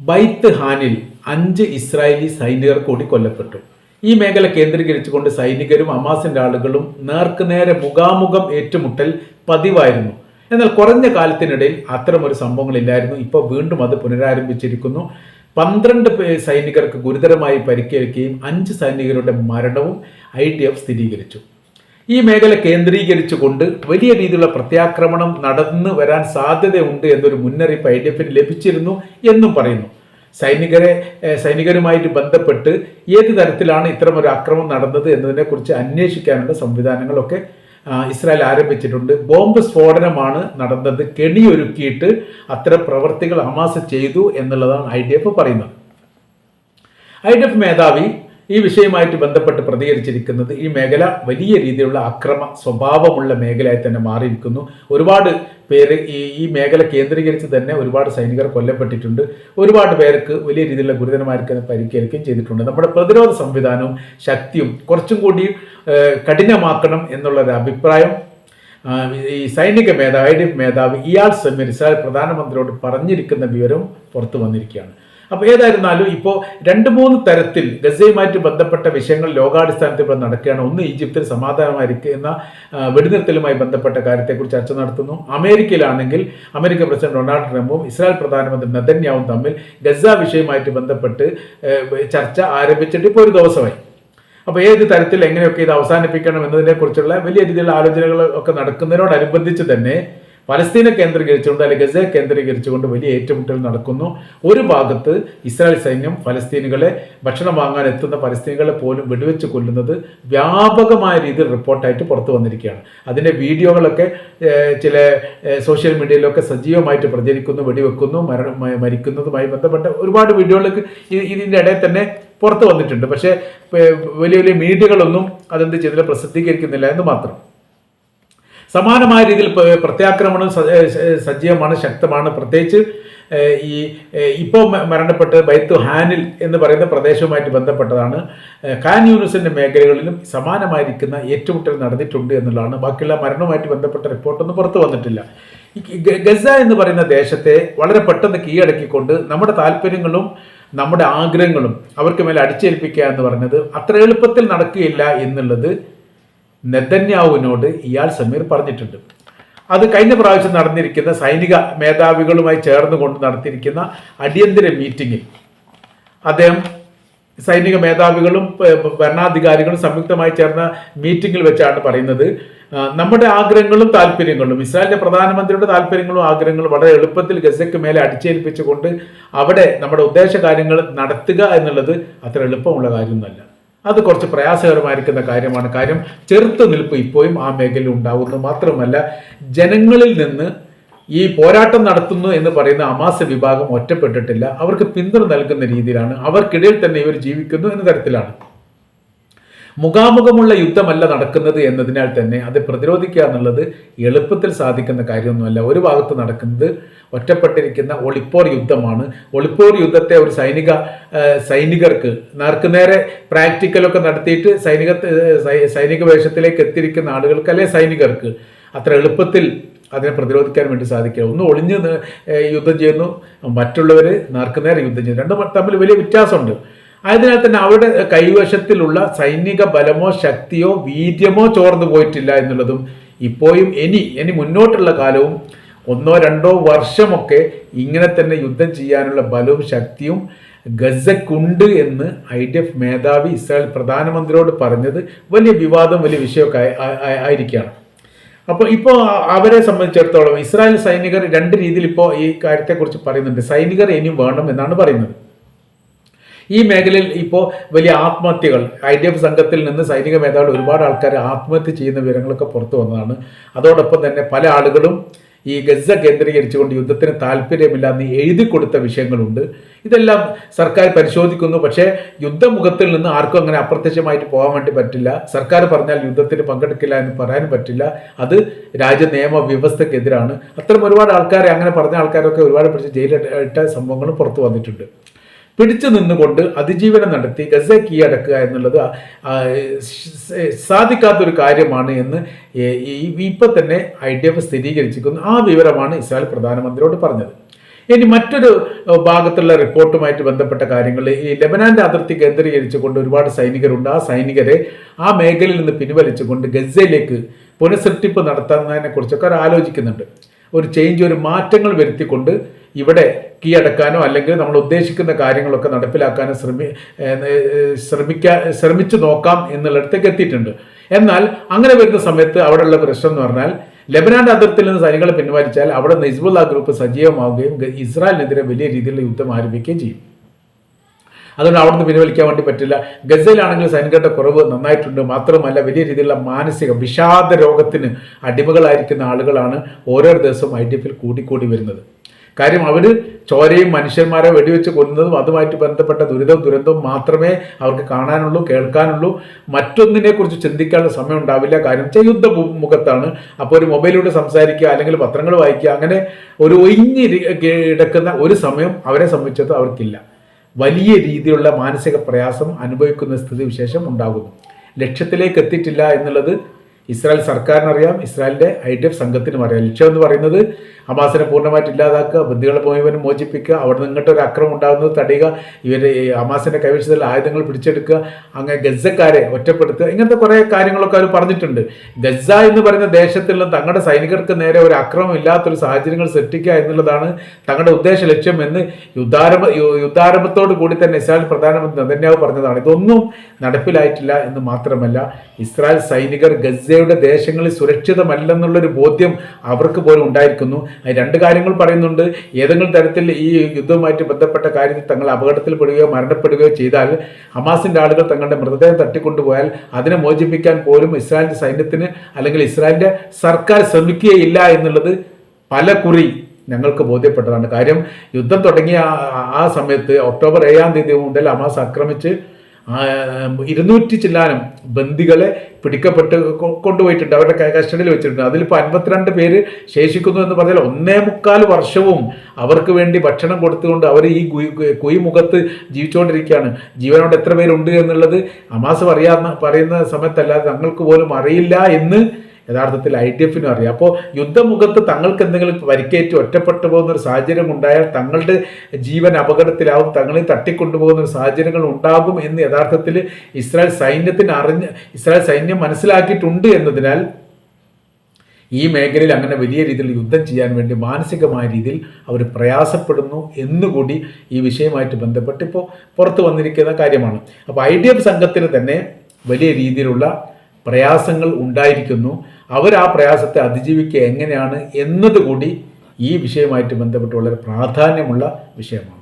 ബൈത്ത് ഹാനിൽ അഞ്ച് ഇസ്രായേലി സൈനികർ കൂടി കൊല്ലപ്പെട്ടു. ഈ മേഖല കേന്ദ്രീകരിച്ചുകൊണ്ട് സൈനികരും അമാസിന്റെ ആളുകളും നേർക്കുനേരെ മുഖാമുഖം ഏറ്റുമുട്ടൽ പതിവായിരുന്നു. എന്നാൽ കുറഞ്ഞ കാലത്തിനിടയിൽ അത്തരമൊരു സംഭവങ്ങളില്ലായിരുന്നു ഇപ്പോൾ വീണ്ടും അത് പുനരാരംഭിച്ചിരിക്കുന്നു. പന്ത്രണ്ട് സൈനികർക്ക് ഗുരുതരമായി പരിക്കേൽക്കുകയും അഞ്ച് സൈനികരുടെ മരണവും ഐ സ്ഥിരീകരിച്ചു. ഈ മേഖല കേന്ദ്രീകരിച്ചുകൊണ്ട് വലിയ രീതിയിലുള്ള പ്രത്യാക്രമണം നടന്നു വരാൻ സാധ്യതയുണ്ട് എന്നൊരു മുന്നറിയിപ്പ് ഐ ഡി എഫിന് ലഭിച്ചിരുന്നു എന്നും പറയുന്നു. സൈനികരെ സൈനികരുമായിട്ട് ബന്ധപ്പെട്ട് ഏത് തരത്തിലാണ് ഇത്തരമൊരു ആക്രമണം നടന്നത് എന്നതിനെക്കുറിച്ച് അന്വേഷിക്കാനുള്ള സംവിധാനങ്ങളൊക്കെ ഇസ്രായേൽ ആരംഭിച്ചിട്ടുണ്ട്. ബോംബ് സ്ഫോടനമാണ് നടന്നത്. കെണിയൊരുക്കിയിട്ട് അത്തരം പ്രവർത്തികൾ അമാസ ചെയ്തു എന്നുള്ളതാണ് ഐ ഡി എഫ് പറയുന്നത്. ഐ ഡി എഫ് മേധാവി ഈ വിഷയമായിട്ട് ബന്ധപ്പെട്ട് പ്രതികരിച്ചിരിക്കുന്നത് ഈ മേഖല വലിയ രീതിയിലുള്ള അക്രമ സ്വഭാവമുള്ള മേഖലയായി തന്നെ മാറിയിരിക്കുന്നു. ഒരുപാട് പേര് ഈ ഈ മേഖല കേന്ദ്രീകരിച്ച് തന്നെ ഒരുപാട് സൈനികർ കൊല്ലപ്പെട്ടിട്ടുണ്ട്. ഒരുപാട് പേർക്ക് വലിയ രീതിയിലുള്ള ഗുരുതരമായിരിക്കുന്ന പരിക്കേൽക്കുകയും ചെയ്തിട്ടുണ്ട്. നമ്മുടെ പ്രതിരോധ സംവിധാനവും ശക്തിയും കുറച്ചും കൂടി കഠിനമാക്കണം എന്നുള്ളൊരു അഭിപ്രായം ഈ സൈനിക മേധാവി ഐ ഡി എഫ് മേധാവി ഇയാൾ സമീർ ഇസ്രായേൽ പ്രധാനമന്ത്രിയോട് പറഞ്ഞിരിക്കുന്ന വിവരം പുറത്തു വന്നിരിക്കുകയാണ്. അപ്പോൾ ഏതായിരുന്നാലും ഇപ്പോൾ രണ്ട് മൂന്ന് തരത്തിൽ ഗസയുമായിട്ട് ബന്ധപ്പെട്ട വിഷയങ്ങൾ ലോകാടിസ്ഥാനത്തിൽ ഇപ്പോൾ നടക്കുകയാണ്. ഒന്ന് ഈജിപ്തിൽ സമാധാനമായിരിക്കുന്ന വെടിനിർത്തലുമായി ബന്ധപ്പെട്ട കാര്യത്തെക്കുറിച്ച് ചർച്ച നടത്തുന്നു. അമേരിക്കയിലാണെങ്കിൽ അമേരിക്ക പ്രസിഡന്റ് ഡൊണാൾഡ് ട്രംപും ഇസ്രായേൽ പ്രധാനമന്ത്രി നെതന്യാവും തമ്മിൽ ഗസ വിഷയമായിട്ട് ബന്ധപ്പെട്ട് ചർച്ച ആരംഭിച്ചിട്ട് ഇപ്പോൾ ഒരു ദിവസമായി. അപ്പോൾ ഏത് തരത്തിൽ എങ്ങനെയൊക്കെ ഇത് അവസാനിപ്പിക്കണം എന്നതിനെക്കുറിച്ചുള്ള വലിയ രീതിയിലുള്ള ആലോചനകൾ ഒക്കെ നടക്കുന്നതിനോടനുബന്ധിച്ച് തന്നെ പലസ്തീനെ കേന്ദ്രീകരിച്ചുകൊണ്ട് അല്ലെങ്കിൽ ഗസയെ കേന്ദ്രീകരിച്ചുകൊണ്ട് വലിയ ഏറ്റുമുട്ടൽ നടക്കുന്നു. ഒരു ഭാഗത്ത് ഇസ്രായേൽ സൈന്യം ഫലസ്തീനുകളെ ഭക്ഷണം വാങ്ങാൻ എത്തുന്ന ഫലസ്തീനുകളെ പോലും വെടിവെച്ച് കൊല്ലുന്നത് വ്യാപകമായ രീതിയിൽ റിപ്പോർട്ടായിട്ട് പുറത്തു വന്നിരിക്കുകയാണ്. അതിന്റെ വീഡിയോകളൊക്കെ ചില സോഷ്യൽ മീഡിയയിലൊക്കെ സജീവമായിട്ട് പ്രചരിക്കുന്നു വെടിവെക്കുന്നു മരണം മരിക്കുന്നതുമായി ബന്ധപ്പെട്ട ഒരുപാട് വീഡിയോകളൊക്കെ ഇതിന്റെ ഇടയിൽ തന്നെ പുറത്തു വന്നിട്ടുണ്ട്. പക്ഷേ വലിയ വലിയ മീഡിയകളൊന്നും അതെന്ത് ചെയ്തില്ല പ്രസിദ്ധീകരിക്കുന്നില്ല എന്ന് മാത്രം. സമാനമായ രീതിയിൽ പ്രത്യാക്രമണം സജീവമാണ് ശക്തമാണ്. പ്രത്യേകിച്ച് ഈ ഇപ്പോൾ മരണപ്പെട്ട് ബൈത്തു ഹാനിൽ എന്ന് പറയുന്ന പ്രദേശവുമായിട്ട് ബന്ധപ്പെട്ടതാണ്. ഖാൻ യൂണിസിന്റെ മേഖലകളിലും സമാനമായിരിക്കുന്ന ഏറ്റുമുട്ടൽ നടന്നിട്ടുണ്ട് എന്നുള്ളതാണ്. ബാക്കിയുള്ള മരണവുമായിട്ട് ബന്ധപ്പെട്ട റിപ്പോർട്ടൊന്നും പുറത്തു വന്നിട്ടില്ല. ഗസ എന്ന് പറയുന്ന ദേശത്തെ വളരെ പെട്ടെന്ന് കീഴടക്കിക്കൊണ്ട് നമ്മുടെ താല്പര്യങ്ങളും നമ്മുടെ ആഗ്രഹങ്ങളും അവർക്ക് മേലെ അടിച്ചേൽപ്പിക്കുക എന്ന് പറഞ്ഞത് അത്ര എളുപ്പത്തിൽ നടക്കുകയില്ല എന്നുള്ളത് നെതന്യാവുവിനോട് ഇയാൾ സമീർ പറഞ്ഞിട്ടുണ്ട്. അത് കഴിഞ്ഞ പ്രാവശ്യം നടന്നിരിക്കുന്ന സൈനിക മേധാവികളുമായി ചേർന്നുകൊണ്ട് നടത്തിയിരിക്കുന്ന അടിയന്തര മീറ്റിംഗിൽ അദ്ദേഹം സൈനിക മേധാവികളും ഭരണാധികാരികളും സംയുക്തമായി ചേർന്ന മീറ്റിംഗിൽ വെച്ചാണ് പറയുന്നത്. നമ്മുടെ ആഗ്രഹങ്ങളും താല്പര്യങ്ങളും ഇസ്രായേലിന്റെ പ്രധാനമന്ത്രിയുടെ താല്പര്യങ്ങളും ആഗ്രഹങ്ങളും വളരെ എളുപ്പത്തിൽ ഗസയ്ക്ക് മേലെ അടിച്ചേൽപ്പിച്ചുകൊണ്ട് അവിടെ നമ്മുടെ ഉദ്ദേശ കാര്യങ്ങൾ നടത്തുക എന്നുള്ളത് അത്ര എളുപ്പമുള്ള കാര്യമൊന്നുമല്ല. അത് കുറച്ച് പ്രയാസകരമായിരിക്കുന്ന കാര്യമാണ്. കാര്യം ചെറുത്തു നിൽപ്പ് ഇപ്പോഴും ആ മേഖലയിൽ ഉണ്ടാകുന്നു മാത്രമല്ല ജനങ്ങളിൽ നിന്ന് ഈ പോരാട്ടം നടത്തുന്നു എന്ന് പറയുന്ന അമാസ വിഭാഗം ഒറ്റപ്പെട്ടിട്ടില്ല. അവർക്ക് പിന്തുണ നൽകുന്ന രീതിയിലാണ്. അവർക്കിടയിൽ തന്നെ ഇവർ ജീവിക്കുന്നു എന്ന തരത്തിലാണ്. മുഖാമുഖമുള്ള യുദ്ധമല്ല നടക്കുന്നത് എന്നതിനാൽ തന്നെ അത് പ്രതിരോധിക്കുക എന്നുള്ളത് എളുപ്പത്തിൽ സാധിക്കുന്ന കാര്യമൊന്നുമല്ല. ഒരു ഭാഗത്ത് നടക്കുന്നത് ഒറ്റപ്പെട്ടിരിക്കുന്ന ഒളിപ്പോർ യുദ്ധമാണ്. ഒളിപ്പോർ യുദ്ധത്തെ ഒരു സൈനിക സൈനികർക്ക് നേർക്കുനേരെ പ്രാക്ടിക്കലൊക്കെ നടത്തിയിട്ട് സൈനിക സൈനിക വേഷത്തിലേക്ക് എത്തിയിരിക്കുന്ന ആളുകൾക്ക് അല്ലെ സൈനികർക്ക് അത്ര എളുപ്പത്തിൽ അതിനെ പ്രതിരോധിക്കാൻ വേണ്ടി സാധിക്കുക. ഒന്ന് ഒളിഞ്ഞ് യുദ്ധം ചെയ്യുന്നു. മറ്റുള്ളവർ നേർക്കുനേരെ യുദ്ധം ചെയ്യുന്നു. രണ്ടും തമ്മിൽ വലിയ വ്യത്യാസമുണ്ട്. ആയതിനാൽ തന്നെ അവരുടെ കൈവശത്തിലുള്ള സൈനിക ബലമോ ശക്തിയോ വീര്യമോ ചോർന്നു പോയിട്ടില്ല എന്നുള്ളതും ഇപ്പോഴും ഇനി ഇനി മുന്നോട്ടുള്ള കാലവും ഒന്നോ രണ്ടോ വർഷമൊക്കെ ഇങ്ങനെ തന്നെ യുദ്ധം ചെയ്യാനുള്ള ബലവും ശക്തിയും ഗസക്കുണ്ട് എന്ന് ഐ ഡി എഫ് മേധാവി ഇസ്രായേൽ പ്രധാനമന്ത്രിയോട് പറഞ്ഞത് വലിയ വിവാദം വലിയ വിഷയമൊക്കെ ആയി- ആയി- ആയി- ആയിരിക്കുകയാണ്. അപ്പോൾ ഇപ്പോൾ അവരെ സംബന്ധിച്ചിടത്തോളം ഇസ്രായേൽ സൈനികർ രണ്ട് രീതിയിൽ ഇപ്പോൾ ഈ കാര്യത്തെക്കുറിച്ച് പറയുന്നുണ്ട്. സൈനികർ ഇനിയും വേണം എന്നാണ് പറയുന്നത്. ഈ മേഖലയിൽ ഇപ്പോൾ വലിയ ആത്മഹത്യകൾ ഐ ഡി എഫ് സംഘത്തിൽ നിന്ന് സൈനിക മേധാവികൾ ഒരുപാട് ആൾക്കാർ ആത്മഹത്യ ചെയ്യുന്ന വിവരങ്ങളൊക്കെ പുറത്തു വന്നതാണ്. അതോടൊപ്പം തന്നെ പല ആളുകളും ഈ ഗസ കേന്ദ്രീകരിച്ചുകൊണ്ട് യുദ്ധത്തിന് താല്പര്യമില്ലാന്ന് എഴുതി കൊടുത്ത വിഷയങ്ങളുണ്ട്. ഇതെല്ലാം സർക്കാർ പരിശോധിക്കുന്നു. പക്ഷേ യുദ്ധമുഖത്തിൽ നിന്ന് ആർക്കും അങ്ങനെ അപ്രത്യക്ഷമായിട്ട് പോകാൻ വേണ്ടി പറ്റില്ല. സർക്കാർ പറഞ്ഞാൽ യുദ്ധത്തിന് പങ്കെടുക്കില്ല എന്ന് പറയാനും പറ്റില്ല. അത് രാജ്യ നിയമ വ്യവസ്ഥക്കെതിരാണ്. അത്തരം ഒരുപാട് ആൾക്കാരെ അങ്ങനെ പറഞ്ഞ ആൾക്കാരൊക്കെ ഒരുപാട് പിടിച്ച് ജയിലിട്ട സംഭവങ്ങളും പുറത്തു വന്നിട്ടുണ്ട്. പിടിച്ചു നിന്നുകൊണ്ട് അതിജീവനം നടത്തി ഗസ കീഴടക്കുക എന്നുള്ളത് സാധിക്കാത്തൊരു കാര്യമാണ് എന്ന് ഇപ്പൊ തന്നെ ഐ ഡി എഫ് സ്ഥിരീകരിച്ചിരിക്കുന്നു. ആ വിവരമാണ് ഇസ്രായേൽ പ്രധാനമന്ത്രിയോട് പറഞ്ഞത്. ഇനി മറ്റൊരു ഭാഗത്തുള്ള റിപ്പോർട്ടുമായിട്ട് ബന്ധപ്പെട്ട കാര്യങ്ങൾ ഈ ലെബനാന്റെ അതിർത്തി കേന്ദ്രീകരിച്ചുകൊണ്ട് ഒരുപാട് സൈനികരുണ്ട്. ആ സൈനികരെ ആ മേഖലയിൽ നിന്ന് പിൻവലിച്ചുകൊണ്ട് ഗസയിലേക്ക് പുനഃസൃഷ്ടിപ്പ് നടത്തുന്നതിനെ കുറിച്ചൊക്കെ ആലോചിക്കുന്നുണ്ട്. ഒരു ചേഞ്ച് ഒരു മാറ്റങ്ങൾ വരുത്തിക്കൊണ്ട് ഇവിടെ കീഴടക്കാനോ അല്ലെങ്കിൽ നമ്മൾ ഉദ്ദേശിക്കുന്ന കാര്യങ്ങളൊക്കെ നടപ്പിലാക്കാനോ ശ്രമി ഏഹ്, ഏഹ്, ശ്രമിക്കാ ശ്രമിച്ചു നോക്കാം എന്നുള്ളിടത്തേക്ക് എത്തിയിട്ടുണ്ട്. എന്നാൽ അങ്ങനെ വരുന്ന സമയത്ത് അവിടെയുള്ള പ്രശ്നം എന്ന് പറഞ്ഞാൽ ലെബനാൻ അതിർത്തിയിൽ നിന്ന് സൈനികളെ പിൻവലിച്ചാൽ അവിടെ നിന്ന് ഇസ്ബുല്ല ഗ്രൂപ്പ് സജീവമാവുകയും ഇസ്രായേലിനെതിരെ വലിയ രീതിയിലുള്ള യുദ്ധം ആരംഭിക്കുകയും ചെയ്യും. അതുകൊണ്ട് അവിടുന്ന് പിൻവലിക്കാൻ വേണ്ടി പറ്റില്ല. ഗസയിലാണെങ്കിൽ സൈനികരുടെ കുറവ് നന്നായിട്ടുണ്ട്. മാത്രമല്ല വലിയ രീതിയിലുള്ള മാനസിക വിഷാദ രോഗത്തിന് അടിമകളായിരിക്കുന്ന ആളുകളാണ് ഓരോ ദിവസവും ഐ ഡി എഫിൽ കൂടിക്കൂടി വരുന്നത്. കാര്യം അവർ ചോരയും മനുഷ്യന്മാരെ വെടിവെച്ച് കൊല്ലുന്നതും അതുമായിട്ട് ബന്ധപ്പെട്ട ദുരിതം ദുരന്തവും മാത്രമേ അവർക്ക് കാണാനുള്ളൂ കേൾക്കാനുള്ളൂ. മറ്റൊന്നിനെ കുറിച്ച് ചിന്തിക്കാനുള്ള സമയം ഉണ്ടാവില്ല. കാര്യം വെച്ചാൽ യുദ്ധ മുഖത്താണ്. അപ്പോൾ ഒരു മൊബൈലിലൂടെ സംസാരിക്കുക അല്ലെങ്കിൽ പത്രങ്ങൾ വായിക്കുക അങ്ങനെ ഒരു ഒഴിഞ്ഞ് കിടക്കുന്ന ഒരു സമയം അവരെ സംബന്ധിച്ചത് അവർക്കില്ല. വലിയ രീതിയിലുള്ള മാനസിക പ്രയാസം അനുഭവിക്കുന്ന സ്ഥിതി വിശേഷം ഉണ്ടാകുന്നു. ലക്ഷ്യത്തിലേക്ക് എത്തിയിട്ടില്ല എന്നുള്ളത് ഇസ്രായേൽ സർക്കാരിനറിയാം. ഇസ്രായേലിന്റെ ഐ ഡി എഫ് സംഘത്തിനും അറിയാം ലക്ഷ്യം എന്ന് പറയുന്നത് ഹമാസിനെ പൂർണമായിട്ട് ഇല്ലാതാക്കുക ബന്ദികളെ മുഴുവനും മോചിപ്പിക്കുക അവിടെ നിന്ന് ഇങ്ങോട്ട് ഒരു അക്രമം ഉണ്ടാകുന്നത് തടയുക ഇവർ ഹമാസിന്റെ കൈവശത്തിൽ ആയുധങ്ങൾ പിടിച്ചെടുക്കുക അങ്ങനെ ഗസക്കാരെ ഒറ്റപ്പെടുത്തുക ഇങ്ങനത്തെ കുറേ കാര്യങ്ങളൊക്കെ അവർ പറഞ്ഞിട്ടുണ്ട്. ഗസ എന്ന് പറയുന്ന ദേശത്തുള്ള തങ്ങളുടെ സൈനികർക്ക് നേരെ ഒരു അക്രമം ഇല്ലാത്തൊരു സാഹചര്യങ്ങൾ സൃഷ്ടിക്കുക എന്നുള്ളതാണ് തങ്ങളുടെ ഉദ്ദേശ ലക്ഷ്യം എന്ന് യുദ്ധാരംഭ യുദ്ധാരംഭത്തോട് കൂടി തന്നെ ഇസ്രായേൽ പ്രധാനമന്ത്രി നന്ദന്യാവ് പറഞ്ഞതാണ്. ഇതൊന്നും നടപ്പിലായിട്ടില്ല എന്ന് മാത്രമല്ല ഇസ്രായേൽ സൈനികർ ഗസയുടെ ദേശങ്ങളിൽ സുരക്ഷിതമല്ലെന്നുള്ളൊരു ബോധ്യം അവർക്ക് പോലും ഉണ്ടായിരിക്കുന്നു. രണ്ട് കാര്യങ്ങൾ പറയുന്നുണ്ട്. ഏതെങ്കിലും തരത്തിൽ ഈ യുദ്ധവുമായിട്ട് ബന്ധപ്പെട്ട കാര്യത്തിൽ തങ്ങൾ അപകടത്തിൽപ്പെടുകയോ മരണപ്പെടുകയോ ചെയ്താൽ ഹമാസിന്റെ ആളുകൾ തങ്ങളുടെ മൃതദേഹം തട്ടിക്കൊണ്ടുപോയാൽ അതിനെ മോചിപ്പിക്കാൻ പോലും ഇസ്രായേലിന്റെ സൈന്യത്തിന് അല്ലെങ്കിൽ ഇസ്രായേലിന്റെ സർക്കാർ ശ്രമിക്കുകയില്ല എന്നുള്ളത് പല കുറി ഞങ്ങൾക്ക് ബോധ്യപ്പെട്ടതാണ്. കാര്യം യുദ്ധം തുടങ്ങിയ ആ- സമയത്ത് ഒക്ടോബർ ഏഴാം തീയതി മുതൽ ഹമാസ് ആക്രമിച്ച് ഇരുന്നൂറ്റി ചില്ലാനം ബന്ദികളെ പിടിക്കപ്പെട്ട് കൊണ്ടുപോയിട്ടുണ്ട്. അവരുടെ കസ്റ്റഡിയിൽ വെച്ചിട്ടുണ്ട്. അതിലിപ്പോൾ അൻപത്തിരണ്ട് പേര് ശേഷിക്കുന്നു എന്ന് പറഞ്ഞാൽ ഒന്നേ മുക്കാൽ വർഷവും അവർക്ക് വേണ്ടി ഭക്ഷണം കൊടുത്തുകൊണ്ട് അവർ ഈ കുയി- മുഖത്ത് ജീവിച്ചുകൊണ്ടിരിക്കുകയാണ്. ജീവനോട് എത്ര പേരുണ്ട് എന്നുള്ളത് അമാസ് പറയാ പറയുന്ന സമയത്തല്ലാതെ തങ്ങൾക്ക് പോലും അറിയില്ല എന്ന് യഥാർത്ഥത്തിൽ ഐ ഡി എഫിനും അറിയാം. അപ്പോൾ യുദ്ധമുഖത്ത് തങ്ങൾക്ക് എന്തെങ്കിലും പരിക്കേറ്റ് ഒറ്റപ്പെട്ടു പോകുന്ന ഒരു സാഹചര്യം ഉണ്ടായാൽ തങ്ങളുടെ ജീവൻ അപകടത്തിലാവും തങ്ങളെ തട്ടിക്കൊണ്ടുപോകുന്ന ഒരു സാഹചര്യങ്ങൾ ഉണ്ടാകും എന്ന് യഥാർത്ഥത്തിൽ ഇസ്രായേൽ സൈന്യത്തിന് അറിഞ്ഞ് ഇസ്രായേൽ സൈന്യം മനസ്സിലാക്കിയിട്ടുണ്ട് എന്നതിനാൽ ഈ മേഖലയിൽ അങ്ങനെ വലിയ രീതിയിൽ യുദ്ധം ചെയ്യാൻ വേണ്ടി മാനസികമായ രീതിയിൽ അവർ പ്രയാസപ്പെടുന്നു എന്നുകൂടി ഈ വിഷയമായിട്ട് ബന്ധപ്പെട്ട് ഇപ്പോൾ പുറത്തു വന്നിരിക്കുന്ന കാര്യമാണ്. അപ്പോൾ ഐ ഡി എഫ് സംഘത്തിന് തന്നെ വലിയ രീതിയിലുള്ള പ്രയാസങ്ങൾ ഉണ്ടായിരിക്കുന്നു. അവർ ആ പ്രയാസത്തെ അതിജീവിക്കുക എങ്ങനെയാണ് എന്നതുകൂടി ഈ വിഷയമായിട്ട് ബന്ധപ്പെട്ട് വളരെ പ്രാധാന്യമുള്ള വിഷയമാണ്.